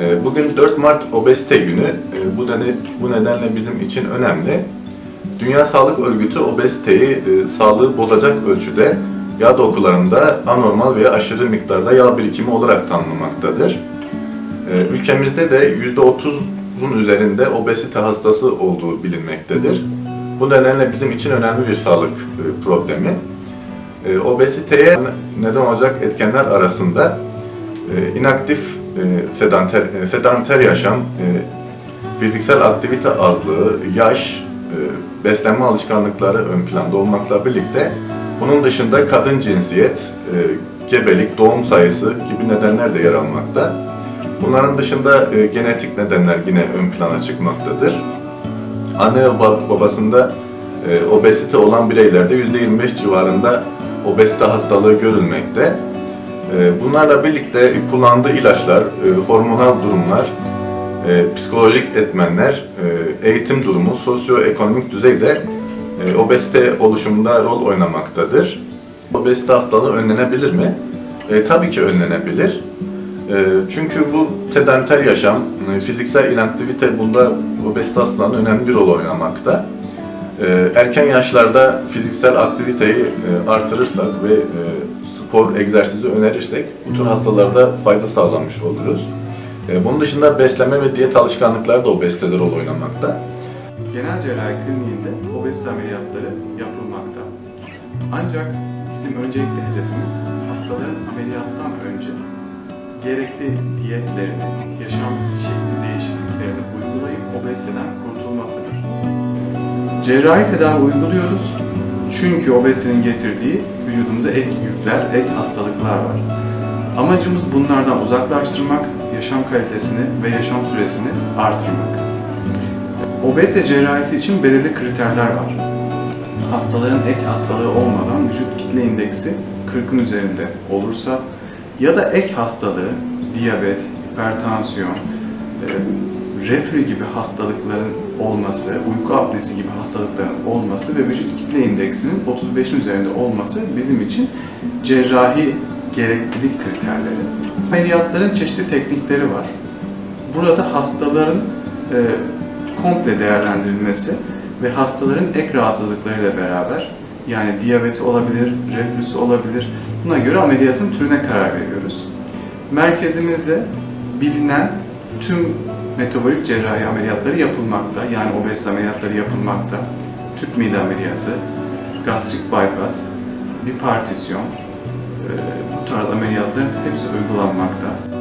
Ee, Bugün 4 Mart Obezite Günü. Ee, Bu, neden, bu nedenle bizim için önemli. Dünya Sağlık Örgütü obeziteyi e, sağlığı bozacak ölçüde yağ dokularında anormal veya aşırı miktarda yağ birikimi olarak tanımlamaktadır. Ee, Ülkemizde de %30'un üzerinde obezite hastası olduğu bilinmektedir. Bu nedenle bizim için önemli bir sağlık e, problemi. Obeziteye neden olacak etkenler arasında e, inaktif e, sedanter, e, sedanter yaşam, e, fiziksel aktivite azlığı, yaş, e, beslenme alışkanlıkları ön planda olmakla birlikte bunun dışında kadın cinsiyet, e, gebelik, doğum sayısı gibi nedenler de yer almakta. Bunların dışında e, genetik nedenler yine ön plana çıkmaktadır. Anne ve bab- babasında e, obezite olan bireylerde %25 civarında obezite hastalığı görülmekte. E, bunlarla birlikte kullandığı ilaçlar, e, hormonal durumlar, e, psikolojik etmenler, e, eğitim durumu, sosyoekonomik düzeyde obezite oluşumunda rol oynamaktadır. Obezite hastalığı önlenebilir mi? E, tabii ki önlenebilir. E, çünkü bu sedanter yaşam, e, fiziksel inaktivite bunda obezite hastalığının önemli bir rol oynamakta. E, erken yaşlarda fiziksel aktiviteyi e, artırırsak ve e, spor, egzersizi önerirsek bu tür hastalarda fayda sağlamış oluruz. E, bunun dışında besleme ve diyet alışkanlıkları da obezitede rol oynamakta. Genel cerrahi kliniğinde obezite ameliyatları yapılmakta. Ancak bizim öncelikli hedefimiz hastaların ameliyattan önce gerekli diyetlerini, yaşam şekli değişikliklerini uygulayıp obeziteden kurtulmasıdır. Cerrahi tedavi uyguluyoruz çünkü obezitenin getirdiği vücudumuza ek yükler, ek hastalıklar var. Amacımız bunlardan uzaklaştırmak, yaşam kalitesini ve yaşam süresini artırmak. Obezite cerrahisi için belirli kriterler var. Hastaların ek hastalığı olmadan vücut kitle indeksi 40'ın üzerinde olursa ya da ek hastalığı, diyabet, hipertansiyon, e, reflü gibi hastalıkların olması, uyku apnesi gibi hastalıkların olması ve vücut kitle indeksinin 35'in üzerinde olması bizim için cerrahi gereklilik kriterleri. Ameliyatların çeşitli teknikleri var. Burada hastaların e, komple değerlendirilmesi ve hastaların ek rahatsızlıklarıyla beraber yani diyabeti olabilir, reflüsü olabilir. Buna göre ameliyatın türüne karar veriyoruz. Merkezimizde bilinen tüm metabolik cerrahi ameliyatları yapılmakta. Yani obezite ameliyatları yapılmakta. Tüp mide ameliyatı, gastrik bypass, bir partisyon, bu tarz ameliyatların hepsi uygulanmakta.